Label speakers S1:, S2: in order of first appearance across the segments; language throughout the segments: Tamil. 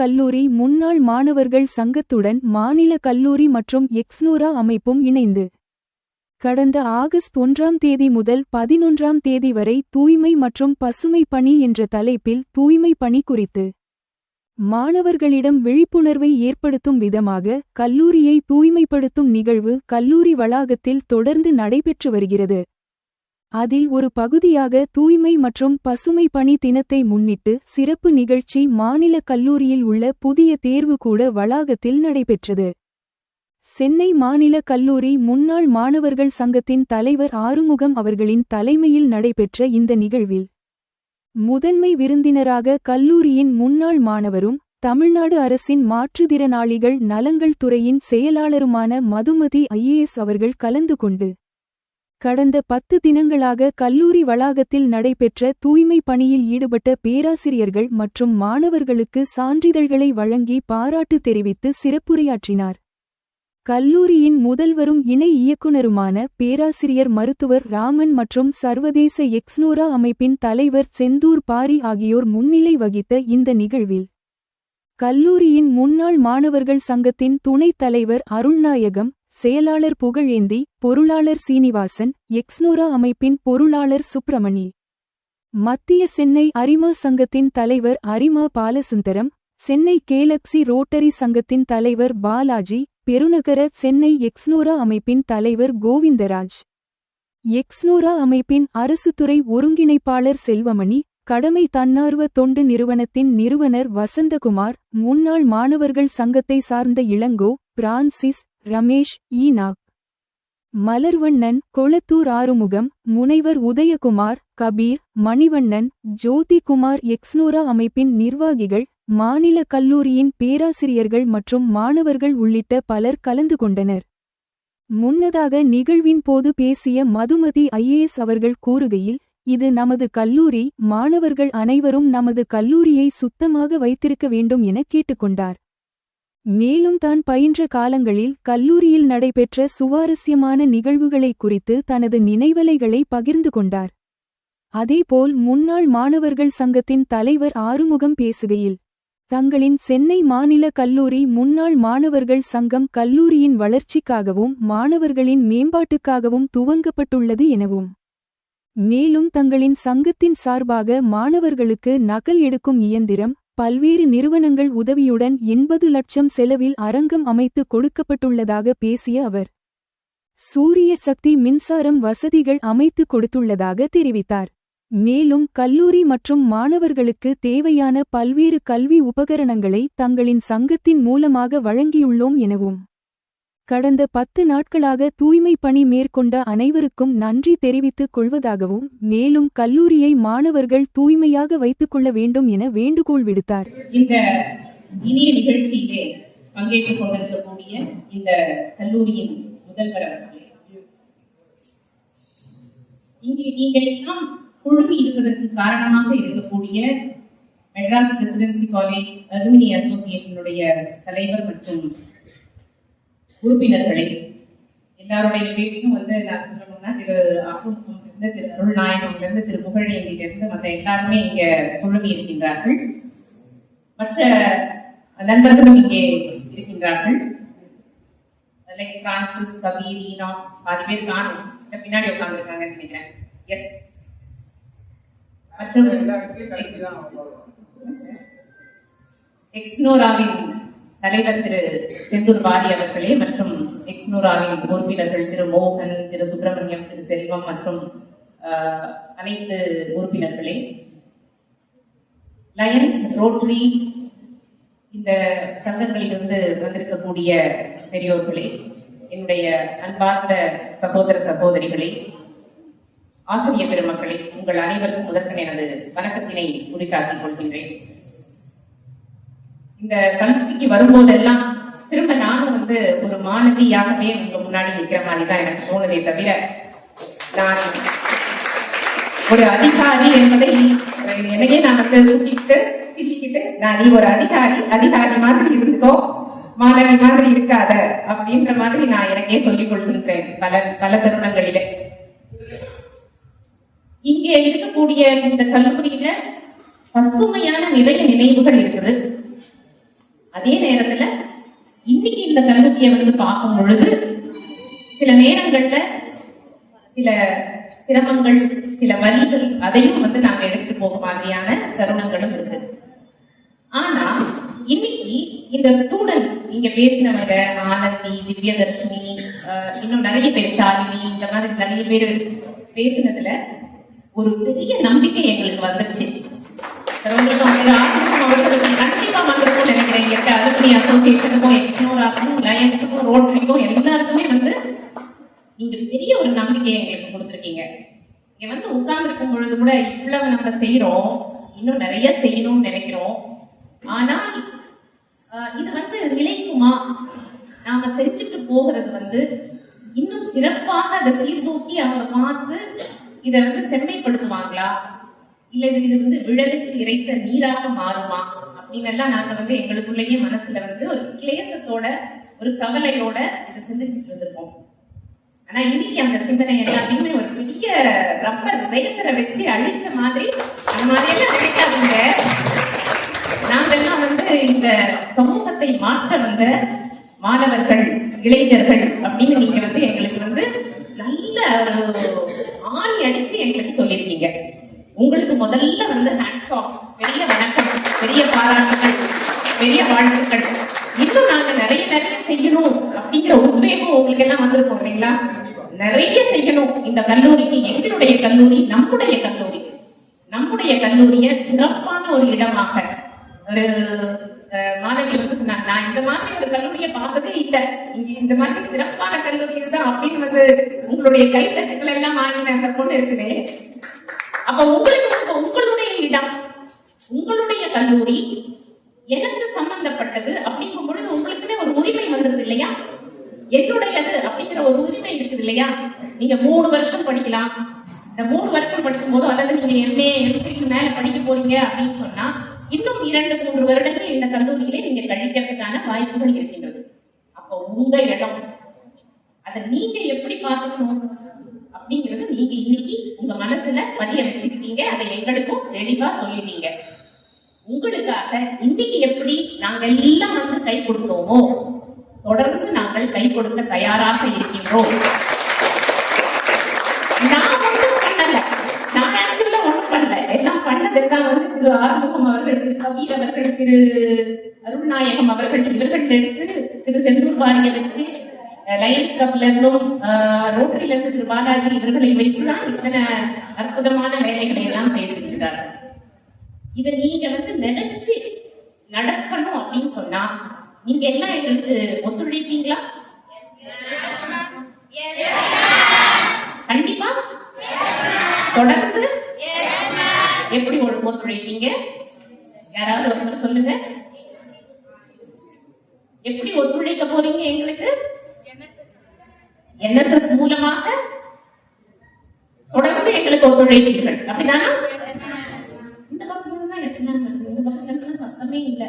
S1: கல்லூரி முன்னாள் மாணவர்கள் சங்கத்துடன் மாநில கல்லூரி மற்றும் எக்ஸ்னோரா அமைப்பும் இணைந்து. கடந்த ஆகஸ்ட் ஒன்றாம் தேதி முதல் பதினொன்றாம் தேதி வரை தூய்மை மற்றும் பசுமை பணி என்ற தலைப்பில் தூய்மை பணி குறித்து. மாணவர்களிடம் விழிப்புணர்வை ஏற்படுத்தும் விதமாக கல்லூரியை தூய்மைப்படுத்தும் நிகழ்வு கல்லூரி வளாகத்தில் தொடர்ந்து நடைபெற்று வருகிறது. அதில் ஒரு பகுதியாக தூய்மை மற்றும் பசுமை பணி தினத்தை முன்னிட்டு சிறப்பு நிகழ்ச்சி மாநில கல்லூரியில் உள்ள புதிய தேர்வு கூட வளாகத்தில் நடைபெற்றது. சென்னை மாநில கல்லூரி முன்னாள் மாணவர்கள் சங்கத்தின் தலைவர் ஆறுமுகம் அவர்களின் தலைமையில் நடைபெற்ற இந்த நிகழ்வில் முதன்மை விருந்தினராக கல்லூரியின் முன்னாள் மாணவரும் தமிழ்நாடு அரசின் மாற்றுத்திறனாளிகள் நலங்கள் துறையின் செயலாளருமான மதுமதி ஐஏஎஸ் அவர்கள் கலந்து கொண்டு கடந்த பத்து தினங்களாக கல்லூரி வளாகத்தில் நடைபெற்ற தூய்மை பணியில் ஈடுபட்ட பேராசிரியர்கள் மற்றும் மாணவர்களுக்கு சான்றிதழ்களை வழங்கி பாராட்டு தெரிவித்து சிறப்புரையாற்றினார். கல்லூரியின் முதல்வரும் இணை இயக்குனருமான பேராசிரியர் மருத்துவர் ராமன் மற்றும் சர்வதேச எக்ஸ்னோரா அமைப்பின் தலைவர் செந்தூர் பாரி ஆகியோர் முன்னிலை வகித்த இந்த நிகழ்வில் கல்லூரியின் முன்னாள் மாணவர்கள் சங்கத்தின் துணைத் தலைவர் அருள்நாயகம் செயலாளர் புகழேந்தி பொருளாளர் சீனிவாசன் எக்ஸ்னோரா அமைப்பின் பொருளாளர் சுப்பிரமணி. மத்திய சென்னை அரிமா சங்கத்தின் தலைவர் அரிமா பாலசுந்தரம் சென்னை கேலக்ஸி ரோட்டரி சங்கத்தின் தலைவர் பாலாஜி பெருநகர சென்னை எக்ஸ்னோரா அமைப்பின் தலைவர் கோவிந்தராஜ். எக்ஸ்னோரா அமைப்பின் அரசுத்துறை ஒருங்கிணைப்பாளர் செல்வமணி கடமை தன்னார்வ தொண்டு நிறுவனத்தின் நிறுவனர் வசந்தகுமார் முன்னாள் மாணவர்கள் சங்கத்தை சார்ந்த இளங்கோ பிரான்சிஸ் ரமேஷ் ஈனாக். மலர்வண்ணன் கொளத்தூர் ஆறுமுகம் முனைவர் உதயகுமார் கபீர் மணிவண்ணன் ஜோதிகுமார் எக்ஸ்னோரா அமைப்பின் நிர்வாகிகள் மாநில கல்லூரியின் பேராசிரியர்கள் மற்றும் மாணவர்கள் உள்ளிட்ட பலர் கலந்து கொண்டனர். முன்னதாக நிகழ்வின் போது பேசிய மதுமதி ஐஏஎஸ் அவர்கள் கூறுகையில் இது நமது கல்லூரி மாணவர்கள் அனைவரும் நமது கல்லூரியை சுத்தமாக வைத்திருக்க வேண்டும் என கேட்டுக்கொண்டார். மேலும் தான் பயின்ற காலங்களில் கல்லூரியில் நடைபெற்ற சுவாரஸ்யமான நிகழ்வுகளை குறித்து தனது நினைவலைகளை பகிர்ந்து கொண்டார். அதேபோல் முன்னாள் மாணவர்கள் சங்கத்தின் தலைவர் ஆறுமுகம் பேசுகையில் தங்களின் சென்னை மாநில கல்லூரி முன்னாள் மாணவர்கள் சங்கம் கல்லூரியின் வளர்ச்சிக்காகவும் மாணவர்களின் மேம்பாட்டுக்காகவும் துவங்கப்பட்டுள்ளது எனவும் மேலும் தங்களின் சங்கத்தின் சார்பாக மாணவர்களுக்கு நகல் எடுக்கும் இயந்திரம் பல்வேறு நிறுவனங்கள் உதவியுடன் எண்பது லட்சம் செலவில் அரங்கம் அமைத்து கொடுக்கப்பட்டுள்ளதாக பேசிய அவர் சூரிய சக்தி மின்சாரம் வசதிகள் அமைத்து கொடுத்துள்ளதாக தெரிவித்தார். மேலும் கல்லூரி மற்றும் மாணவர்களுக்கு தேவையான பல்வேறு கல்வி உபகரணங்களை தங்களின் சங்கத்தின் மூலமாக வழங்கியுள்ளோம் எனவும் கடந்த பத்து நாட்களாக தூய்மை பணி மேற்கொண்ட அனைவருக்கும் நன்றி தெரிவித்துக் கொள்வதாகவும் மேலும் கல்லூரியை மாணவர்கள் தூய்மையாக வைத்துக் கொள்ள வேண்டும் என வேண்டுகோள் விடுத்தார்.
S2: இந்த இனிய நிகழ்ச்சியிலே பங்கேற்றுக் கொண்டிருக்கக்கூடிய இந்த கல்லூரியின் முதல்வர் அவர்களே இங்கே நீங்கள் எல்லாம் குழுமி இருப்பதற்கு காரணமாக இருக்கக்கூடிய மெட்ராஸ் பிரசிடென்சி காலேஜ் அலுமினி அசோசியேஷனுடைய தலைவர் மற்றும் உறுப்பினர்களே எல்லாருடைய பேரையும் வந்து நான் சொல்லணும்னா திரு அருண்குமார்ல இருந்து திரு அருள்நாயகம்ல இருந்து திரு புகழேந்தியில இருந்து மற்ற எல்லாருமே இங்க குழுமி இருக்கின்றார்கள் மற்ற நண்பர்களும் இங்கே இருக்கின்றார்கள். லைக் பிரான்சிஸ் கபீர் ஈனோ பாதி பேர் காணும். இல்ல பின்னாடி உட்கார்ந்துருக்காங்கன்னு நினைக்கிறேன். எஸ் மற்றும் எக்ஸ்னோராவின் தலைவர் திரு செந்தூர் பாரி அவர்களே மற்றும் எக்ஸ்னோராவின் உறுப்பினர்கள் திரு மோகன் திரு சுப்பிரமணியம் திரு செல்வம் மற்றும் அனைத்து உறுப்பினர்களே. லயன்ஸ் ரோட்டரி இந்த சங்கங்களிலிருந்து வந்திருக்கக்கூடிய பெரியோர்களே என்னுடைய அன்பார்ந்த சகோதர சகோதரிகளே ஆசிரியர் பெருமக்களே உங்கள் அனைவருக்கும் முதற்கன் எனது வணக்கத்தினை உரித்தாக்கிக் கொள்கின்றேன். இந்த கல்லூரிக்கு வரும்போதெல்லாம் திரும்ப நானும் வந்து ஒரு மாணவியாகவே உங்க முன்னாடி நிக்கிற மாதிரி தான் எனக்கு தோணுதே தவிர நான் ஒரு அதிகாரி என்பதை என்னையே நான் வந்து ஊக்கிட்டு கிள்ளிக்கிட்டு நான் நீ ஒரு அதிகாரி அதிகாரி மாதிரி இருந்துக்கோ மாணவி மாதிரி இருக்காத அப்படின்ற மாதிரி நான் எனக்கே சொல்லிக் கொள்கின்றேன் பல பல தருணங்களில. இங்கே இருக்கக்கூடிய இந்த கல்லூரியில பசுமையான நிறைய நினைவுகள் இருக்குது. அதே நேரத்துல இன்னைக்கு இந்த கல்லூரியை வந்து பார்க்கும் பொழுது சில நேரங்கள்ல சில சிரமங்கள் சில வழிகள் அதையும் வந்து நாங்க எடுத்துட்டு போக மாதிரியான தருணங்களும் இருக்கு. ஆனா இன்னைக்கு இந்த ஸ்டூடெண்ட்ஸ் இங்க பேசினவங்க ஆனந்தி திவ்யதர்ஷினி இன்னும் நிறைய பேர் ஷாலினி இந்த மாதிரி நிறைய பேர் பேசினதுல ஒரு பெரிய நம்பிக்கை எங்களுக்கு வந்துருச்சு. உங்களுக்கும் திரு ஆதித்யம் அவர்களுக்கு கண்டிப்பா வந்திருக்கும்னு நினைக்கிறேன் இங்க இருக்க அலுமினி அசோசியேஷனுக்கும் எக்ஸ்னோராக்கும் லயன்ஸுக்கும் ரோட்டரிக்கும் எல்லாருக்குமே வந்து நீங்க பெரிய ஒரு நம்பிக்கையை எங்களுக்கு கொடுத்துருக்கீங்க இங்க வந்து உட்கார்ந்துருக்கும் பொழுது கூட இவ்வளவு நம்ம செய்யறோம் இன்னும் நிறைய செய்யணும்னு நினைக்கிறோம் ஆனால் இது வந்து நிலைக்குமா நாம செஞ்சுட்டு போகிறது வந்து இன்னும் சிறப்பாக அதை சீர்தூக்கி அவங்க பார்த்து இதை வந்து செம்மைப்படுத்துவாங்களா? இல்ல இது இது வந்து விழலுக்கு இறைத்த நீராக மாறுமா? அப்படின்னு எல்லாம் நாங்க வந்து எங்களுக்குள்ளேயே மனசுல வந்து ஒரு கிளேசத்தோட ஒரு கவலையோட இதை சிந்திச்சுட்டு இருந்திருக்கோம் ஆனா இன்னைக்கு அந்த சிந்தனை எல்லாத்தையுமே ஒரு பெரிய ரப்பர் ரேசரை வச்சு அழிச்ச மாதிரி அந்த மாதிரி எல்லாம் நினைக்காதீங்க. நாங்கெல்லாம் வந்து இந்த சமூகத்தை மாற்ற வந்த மாணவர்கள் இளைஞர்கள் அப்படின்னு நீங்க வந்து நல்ல ஒரு ஆணி அடிச்சு எங்களுக்கு சொல்லியிருக்கீங்க உங்களுக்கு முதல்ல வந்து ஹேண்ட்ஸ் ஆஃப் பெரிய வணக்கம் பெரிய பாராட்டுகள் பெரிய வாழ்த்துக்கள். இன்னும் நாங்க நிறைய நிறைய செய்யணும் அப்படிங்கிற உத்வேகம் உங்களுக்கு எல்லாம் வந்திருக்கும் இல்லைங்களா? நிறைய செய்யணும். இந்த கல்லூரிக்கு எங்களுடைய கல்லூரி நம்முடைய கல்லூரி. நம்முடைய கல்லூரியை சிறப்பான ஒரு இடமாக. ஒரு மாணவி வந்து சொன்னாங்க நான் இந்த மாதிரி ஒரு கல்லூரியை பார்த்ததே இல்ல. இங்க இந்த மாதிரி சிறப்பான கல்லூரி தான் அப்படின்னு வந்து உங்களுடைய கைத்தட்டுக்கள் எல்லாம் வாங்கின அந்த பொண்ணு இருக்குதே. அப்ப உங்களுக்கு உங்களுடைய இடம். உங்களுடைய கல்லூரி எனக்கு சம்பந்தப்பட்டது அப்படிங்கும் பொழுது உங்களுக்குன்னே ஒரு உரிமை வந்துருது இல்லையா? என்னுடையது அப்படிங்கிற ஒரு உரிமை இருக்குது இல்லையா? நீங்க மூணு வருஷம் படிக்கலாம். இந்த மூணு வருஷம் படிக்கும் போது அல்லது நீங்க எம்ஏ எம்பிக்கு மேல படிக்க போறீங்க அப்படின்னு சொன்னா இன்னும் இரண்டு மூன்று வருடங்கள் இந்த கல்லூரியிலே நீங்க கழிக்கிறதுக்கான வாய்ப்புகள் இருக்கின்றது. அப்போ உங்க இடம். அதை நீங்க எப்படி பார்த்துக்கணும் அப்படிங்கிறது நீங்க இன்னைக்கு உங்க மனசுல பதிய வச்சுக்கிட்டீங்க அதை எங்களுக்கும் தெளிவா சொல்லிட்டீங்க. உங்களுக்காக இன்னைக்கு எப்படி நாங்கள் எல்லாம் வந்து கை கொடுத்தோமோ தொடர்ந்து நாங்கள் கை கொடுக்க தயாராக இருக்கின்றோம். நான் ஒன்றும் பண்ணல. நான் ஆக்சுவலா ஒன்றும் பண்ணல. எல்லாம் பண்ணதெல்லாம் வந்து திரு ஆறுமுகம் அவர்கள் திரு கபீர் அவர்கள் திரு அருள்நாயகம் அவர்கள் இவர்கள் எடுத்து திரு செந்தூர் பாரியை வச்சு லயன்ஸ் கப்ல இருந்தும் ரோட்டரியில இருந்து திரு பாலாஜி இவர்களை வைத்துதான் இத்தனை அற்புதமான வேலைகளை எல்லாம் செய்திருக்கிறார்கள் இதை நீங்க வந்து நினைச்சு நடக்கணும் அப்படின்னு சொன்னா நீங்க என்ன எங்களுக்கு ஒத்துழைப்பீங்களா? கண்டிப்பா. தொடர்ந்து எப்படி ஒரு ஒத்துழைப்பீங்க? யாராவது ஒருத்தர் சொல்லுங்க. எப்படி ஒத்துழைக்க போறீங்க எங்களுக்கு? என்எஸ்எஸ் மூலமாக தொடர்ந்து எங்களுக்கு ஒத்துழைப்பீர்கள். அப்படிதானா இந்த பக்கத்துல தான் எஸ் மேம் இருக்கு. இந்த பக்கத்துல எல்லாம் இல்லை.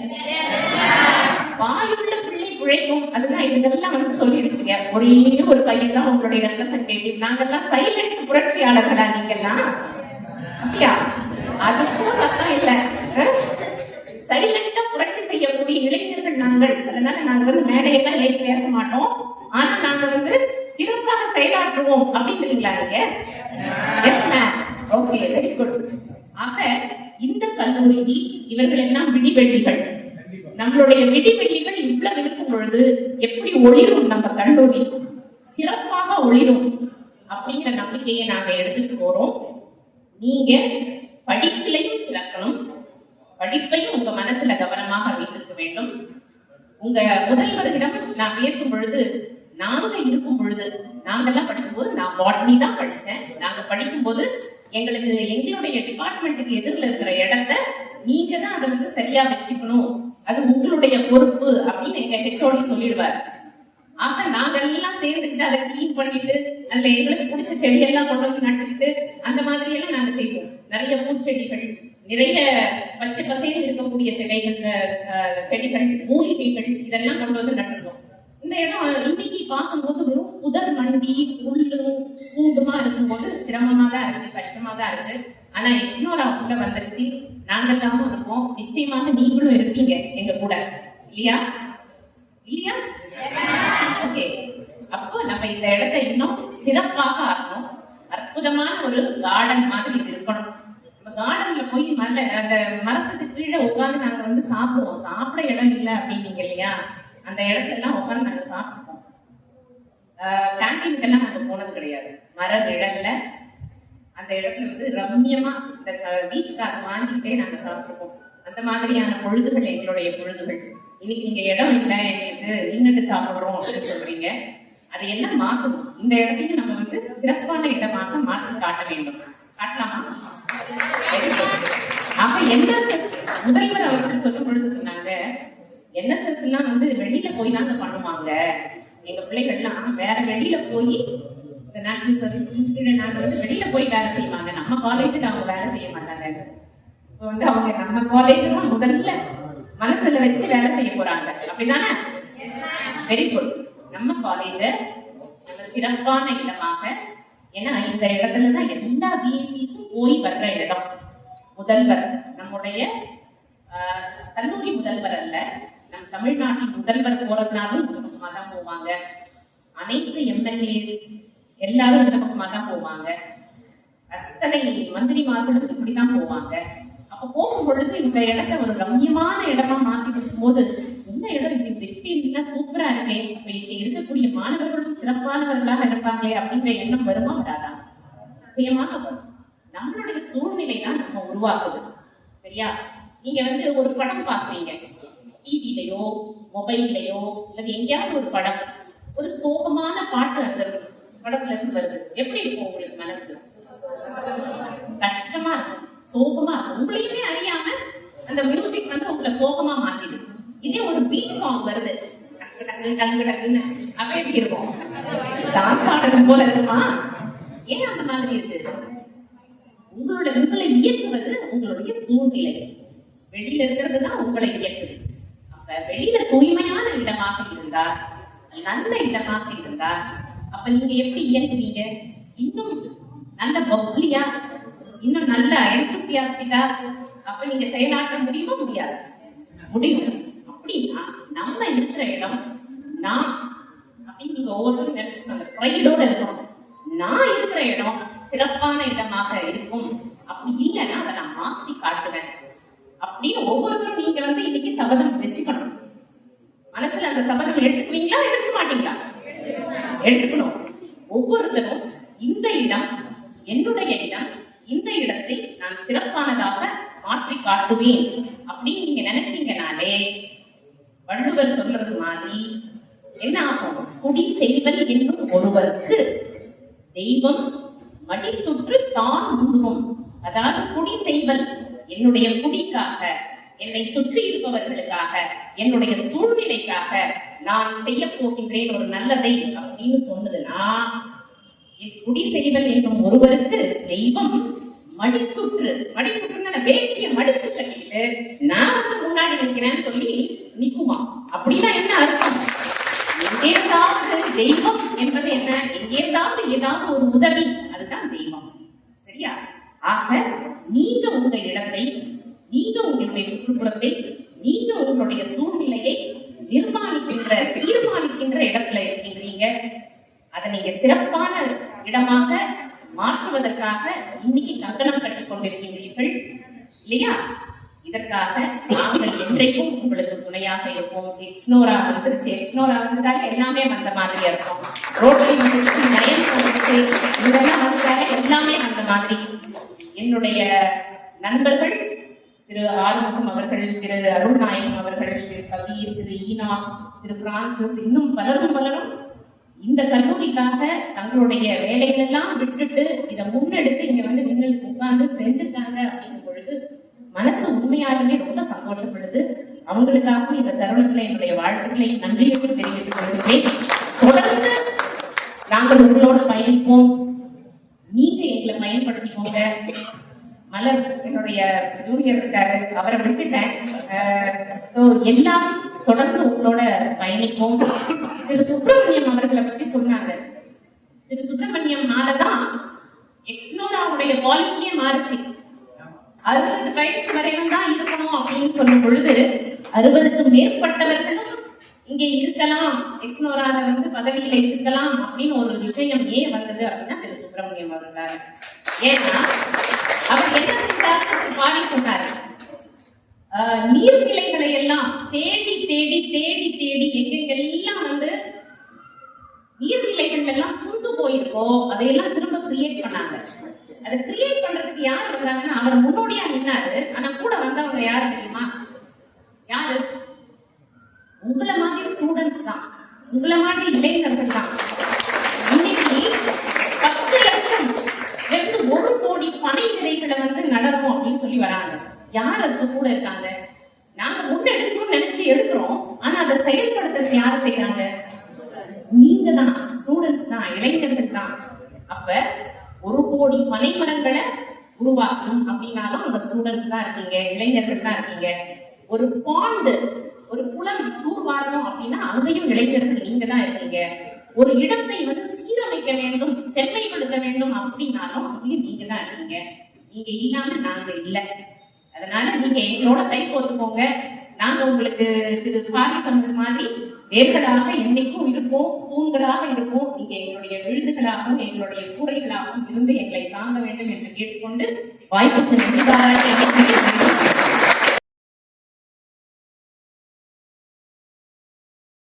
S2: வாயுள்ள பிள்ளை பிழைக்கும் அதுதான் இதெல்லாம் வந்து சொல்லிடுச்சுங்க ஒரே ஒரு பையன் தான் உங்களுடைய ரெப்ரசன்டேட்டிவ் நாங்கெல்லாம் சைலண்ட் புரட்சியாளர்களா நீங்கெல்லாம்? அப்படியா? அதுக்கும் சத்தம் இல்லை. சைலண்டா புரட்சி செய்யக்கூடிய இளைஞர்கள் நாங்கள். அதனால நாங்க வந்து மேடையெல்லாம் ஏற்றி பேச மாட்டோம். ஆனா நாங்க வந்து சிறப்பாக செயலாற்றுவோம். அப்படிங்கிறீங்களா நீங்க? Yes ma'am okay very good ஆக இந்த கல்லூரி இவர்கள் எல்லாம் விடிவெள்ளிகள். நம்மளுடைய விடிவெள்ளிகள் இவ்வளவு இருக்கும் பொழுது எப்படி ஒளிரும் நம்ம கல்லூரி சிறப்பாக ஒளிரும் அப்படிங்கிற நம்பிக்கையை நாங்க எடுத்துட்டு போறோம். நீங்க படிப்பிலையும் சிறக்கணும். படிப்பையும் உங்க மனசுல கவனமாக வைத்திருக்க வேண்டும். உங்க முதல்வரிடம் நான் பேசும் பொழுது நாங்க இருக்கும் பொழுது நாங்கெல்லாம் படிக்கும்போது நான் பாட்னி தான் படிச்சேன். நாங்க படிக்கும்போது எங்களுக்கு எங்களுடைய டிபார்ட்மெண்ட்டுக்கு எதிரில் இருக்கிற இடத்த நீங்க தான் அதை வந்து சரியா வச்சுக்கணும். அது உங்களுடைய பொறுப்பு அப்படின்னு எங்க ஹெச்ஓடி சொல்லிடுவார். ஆக நாங்கெல்லாம் சேர்ந்துக்கிட்டு அதை கிளீன் பண்ணிட்டு அதுல எங்களுக்கு பிடிச்ச செடியெல்லாம் கொண்டு வந்து நட்டுக்கிட்டு அந்த மாதிரி எல்லாம் நாங்க செய்வோம். நிறைய பூச்செடிகள் நிறைய பச்சை பசேல் இருக்கக்கூடிய சிலைகள் செடிகள் மூலிகைகள் இதெல்லாம் கொண்டு வந்து நட்டுருவோம். இந்த இடம் இன்னைக்கு பார்க்கும்போது வெறும் புதர் மண்டி உள்ளும் பூண்டுமா இருக்கும்போது சிரமமா தான் இருக்கு கஷ்டமா தான் இருக்கு. ஆனா எக்ஸ்னோரா உள்ள வந்துருச்சு. நாங்கெல்லாமும் இருக்கோம். நிச்சயமாக நீங்களும் இருப்பீங்க எங்க கூட. இல்லையா? இல்லையா? ஓகே அப்போ நம்ம இந்த இடத்த இன்னும் சிறப்பாக ஆக்கணும். அற்புதமான ஒரு கார்டன் மாதிரி இது இருக்கணும். நம்ம கார்டன்ல போய் மர அந்த மரத்துக்கு கீழே உட்காந்து நாங்க வந்து சாப்பிடுவோம். சாப்பிட இடம் இல்லை அப்படின்னீங்க இல்லையா? அந்த இடத்துல எல்லாம் உட்காந்து நாங்க சாப்பிடுவோம் கேண்டீன்க்கெல்லாம் நாங்க போனது கிடையாது. மர நிழல்ல அந்த இடத்துல வந்து ரம்யமா இந்த பீச் கார் வாங்கிட்டே நாங்க சாப்பிட்டுப்போம். அந்த மாதிரியான பொழுதுகள் எங்களுடைய பொழுதுகள். இன்னைக்கு நீங்க இடம் இல்லை எங்களுக்கு நின்றுட்டு சாப்பிடுறோம் அப்படின்னு சொல்றீங்க. அதை எல்லாம் மாத்தணும். இந்த இடத்தையும் நம்ம வந்து சிறப்பான இடமாக மாற்றி காட்ட வேண்டும். காட்டலாமா? அப்ப எந்த முதல்வர் அவர்கள் சொல்லும் பொழுது சொன்னாங்க என்எஸ்எஸ் எல்லாம் வந்து வெளியில போய் தாங்க பண்ணுவாங்க. எங்க பிள்ளைகள்லாம் வேற வெளியில போய் இந்த நேஷனல் சர்வீஸ் கீழே நாங்க வந்து வெளியில போய் வேலை செய்வாங்க. நம்ம காலேஜுக்கு அவங்க வேலை செய்ய மாட்டாங்க. இப்போ வந்து அவங்க நம்ம காலேஜ் தான் முதல்ல மனசுல வச்சு வேலை செய்ய போறாங்க. அப்படிதானே வெரி குட் நம்ம காலேஜ நம்ம சிறப்பான இடமாக ஏன்னா இந்த இடத்துல தான் எல்லா விஐபிஸும் போய் வர்ற இடம். முதல்வர் நம்முடைய கல்லூரி முதல்வர் அல்ல நம் தமிழ்நாட்டின் முதல்வர் போறதுனாலும் இந்த பக்கமா தான் போவாங்க. அனைத்து எம்எல்ஏஸ் எல்லாரும் இந்த பக்கமா தான் போவாங்க. அத்தனை மந்திரி மார்களுக்கு இப்படிதான் போவாங்க. அப்ப போகும் பொழுது இந்த இடத்த ஒரு ரம்யமான இடமா மாத்திட்டு போது இந்த இடம் இப்படி இப்படி இருந்தா சூப்பரா இருக்கே. இப்ப இங்க இருக்கக்கூடிய மாணவர்களும் சிறப்பானவர்களாக இருப்பாங்களே அப்படிங்கிற எண்ணம் வருமா வராதா? நிச்சயமாக வரும். நம்மளுடைய சூழ்நிலை தான் நம்ம உருவாக்குது. சரியா? நீங்க வந்து ஒரு படம் பாக்குறீங்க டிவிலையோ மொபைல்லையோ அல்லது எங்கேயாவது ஒரு படம் ஒரு சோகமான பாட்டு அந்த படத்துல இருந்து வருது. எப்படி இருக்கும் உங்களுக்கு மனசு? கஷ்டமா இருக்கும் சோகமா இருக்கும். உங்களையுமே அறியாம அந்த மியூசிக் வந்து உங்களை சோகமா மாத்திடும். இதே ஒரு பீட் சாங் வருது. டக்கு டக்கு எப்படி இருக்கும்? டான்ஸ் ஆடுறது போல இருக்குமா? ஏன் அந்த மாதிரி இருக்கு? உங்களோட உங்களை இயக்குவது உங்களுடைய சூழ்நிலை. வெளியில இருக்கிறது தான் உங்களை இயக்குது. வெளியில தூய்மையான இடமாக இருந்தால் நல்ல இடமாக இருந்தால் அப்ப நீங்க எப்படி இயங்குவீங்க? இன்னும் நல்ல பப்ளியா இன்னும் நல்ல எந்தூசியாஸ்டிக்கா அப்ப நீங்க செயலாற்ற முடியுமா முடியாது? முடியும். அப்படின்னா நம்ம இருக்கிற இடம் நான் அப்படின்னு நீங்க ஒவ்வொருத்தரும் நினைச்சுக்கோங்க. ப்ரைடோட இருக்கணும். நான் இருக்கிற இடம் சிறப்பான இடமாக இருக்கும். அப்படி இல்லைன்னா அதை நான் மாத்தி காட்டுவேன். அப்படின்னு ஒவ்வொருத்தரும் நீங்க வந்து இன்னைக்கு சபதம் வச்சுக்கணும். மனசுல அந்த சபதம் எடுத்துக்குவீங்களா எடுத்துக்க மாட்டீங்களா? எடுத்துக்கணும். ஒவ்வொருத்தரும் இந்த இடம் என்னுடைய இடம் இந்த இடத்தை நான் சிறப்பானதாக மாற்றி காட்டுவேன் அப்படின்னு நீங்க நினைச்சீங்கனாலே வள்ளுவர் சொல்றது மாதிரி என்ன ஆகும்? குடி செய்வல் என்னும் ஒருவருக்கு தெய்வம் மடித்துற்று தான் உருவும் அதாவது குடி செய்வல் என்னுடைய குடிக்காக என்னை சுற்றி இருப்பவர்களுக்காக என்னுடைய சூழ்நிலைக்காக நான் செய்ய போகின்றேன் ஒரு நல்லதை அப்படின்னு சொன்னதுன்னா என் குடி செய்தல் என்னும் ஒருவருக்கு தெய்வம் மடிப்புற்று மடிப்புற்றுன்னு வேட்டிய மடிச்சு கட்டிட்டு நான் வந்து முன்னாடி நிற்கிறேன்னு சொல்லி நிக்குமா? அப்படின்னா என்ன அர்த்தம்? எங்கேயாவது தெய்வம் என்பது என்ன? எங்கேயாவது ஏதாவது ஒரு உதவி அதுதான் தெய்வம். சரியா? ஆக நீங்க உங்க இடத்தை நீங்க உங்களுடைய சுற்றுப்புறத்தை நீங்க உங்களுடைய சூழ்நிலையை நிர்மாணிக்கின்ற தீர்மானிக்கின்ற இடத்துல இருக்கின்றீங்க அதை நீங்க சிறப்பான இடமாக மாற்றுவதற்காக இன்னைக்கு கங்கணம் கட்டிக் கொண்டிருக்கின்றீர்கள் இல்லையா? இதற்காக நாங்கள் என்றைக்கும் உங்களுக்கு துணையாக இருப்போம். எக்ஸ்னோரா வந்துருச்சு எக்ஸ்னோரா வந்ததால எல்லாமே வந்த மாதிரி இருக்கும். ரோட்டில் வந்துருச்சு நயன் வந்துருச்சு இதெல்லாம் வந்ததால எல்லாமே வந்த மாதிரி. என்னுடைய நண்பர்கள் திரு ஆறுமுகம் அவர்கள் திரு அருள்நாயகம் அவர்கள் திரு கபீர் திரு ஈனா திரு பிரான்சிஸ் இன்னும் பலரும் பலரும் இந்த கல்லூரிக்காக தங்களுடைய வேலைகளெல்லாம் விட்டுட்டு இதை முன்னெடுத்து இங்க வந்து நின்று உட்கார்ந்து செஞ்சிருக்காங்க அப்படிங்கும் பொழுது மனசு உண்மையாலுமே ரொம்ப சந்தோஷப்படுது. அவங்களுக்காகவும் இந்த தருணத்துல என்னுடைய வாழ்த்துக்களை நன்றியையும் தெரிவித்துக் கொள்கிறேன். தொடர்ந்து நாங்கள் உங்களோடு பயணிப்போம். நீங்க எங்களை பயன்படுத்திக்கோங்க மலர் என்னுடைய ஜூனியர் இருக்காரு அவரை விட்டுட்டேன். ஸோ எல்லாம் தொடர்ந்து உங்களோட பயணிப்போம். திரு சுப்பிரமணியம் அவர்களை பத்தி சொன்னாங்க. திரு சுப்பிரமணியம் தான் எக்ஸ்னோராவுடைய பாலிசியே மாறுச்சு. அறுபது வயசு வரையிலும் தான் இருக்கணும் அப்படின்னு சொல்லும் பொழுது அறுபதுக்கு மேற்பட்டவர்களும் இங்கே இருக்கலாம் எக்ஸ்னோராத வந்து பதவியில இருக்கலாம் அப்படின்னு ஒரு விஷயம் ஏன் வந்தது அப்படின்னா திரு சுப்பிரமணியம் அவர்களால் ஏன்னா அவர் என்ன செஞ்சார் பாடி சொன்னார் நீர்நிலைகளை எல்லாம் தேடி தேடி தேடி தேடி எங்கெங்கெல்லாம் வந்து நீர்நிலைகள் எல்லாம் துண்டு போயிருக்கோ அதையெல்லாம் திரும்ப கிரியேட் பண்ணாங்க. அதை கிரியேட் பண்றதுக்கு யார் வந்தாங்கன்னா அவர் முன்னோடியா நின்னாரு. ஆனா கூட வந்தவங்க யாரு தெரியுமா? யாரு உங்களை மாதிரி ஸ்டூடெண்ட்ஸ் தான் உங்களை மாதிரி இளைஞர்கள் தான். இன்னைக்கு பத்து லட்சம் இருந்து ஒரு கோடி பனை விதைகளை வந்து நடக்கும் அப்படின்னு சொல்லி வராங்க. யார் அதுக்கு கூட இருக்காங்க? நாங்க முன்னெடுக்கணும்னு நினைச்சு எடுக்கிறோம். ஆனா அதை செயல்படுத்துறது யார் செய்யறாங்க நீங்க தான். ஸ்டூடெண்ட்ஸ் தான். இளைஞர்கள் தான். அப்ப ஒரு கோடி பனை மரங்களை உருவாக்கணும் அப்படின்னாலும் அந்த ஸ்டூடெண்ட்ஸ் தான் இருக்கீங்க. இளைஞர்கள் தான் இருக்கீங்க. ஒரு பாண்டு ஒரு குளம் தூர்வாரணும் அப்படின்னா அங்கேயும் இளைஞர்கள் நீங்க தான் இருக்கீங்க. ஒரு இடத்தை வந்து சீரமைக்க வேண்டும் செம்மைப்படுத்த வேண்டும் அப்படின்னாலும் அங்கேயும் நீங்க தான் இருக்கீங்க. நீங்க இல்லாம நாங்க இல்லை. அதனால நீங்க எங்களோட கை கோர்த்துக்கோங்க. நாங்க உங்களுக்கு திரு பாரி சொன்னது மாதிரி வேர்களாக என்னைக்கும் இருப்போம் தூண்களாக இருப்போம். நீங்க எங்களுடைய விழுதுகளாகவும் எங்களுடைய கூரைகளாகவும் இருந்து எங்களை தாங்க வேண்டும் என்று கேட்டுக்கொண்டு வாய்ப்புக்கு நன்றி பாராட்டி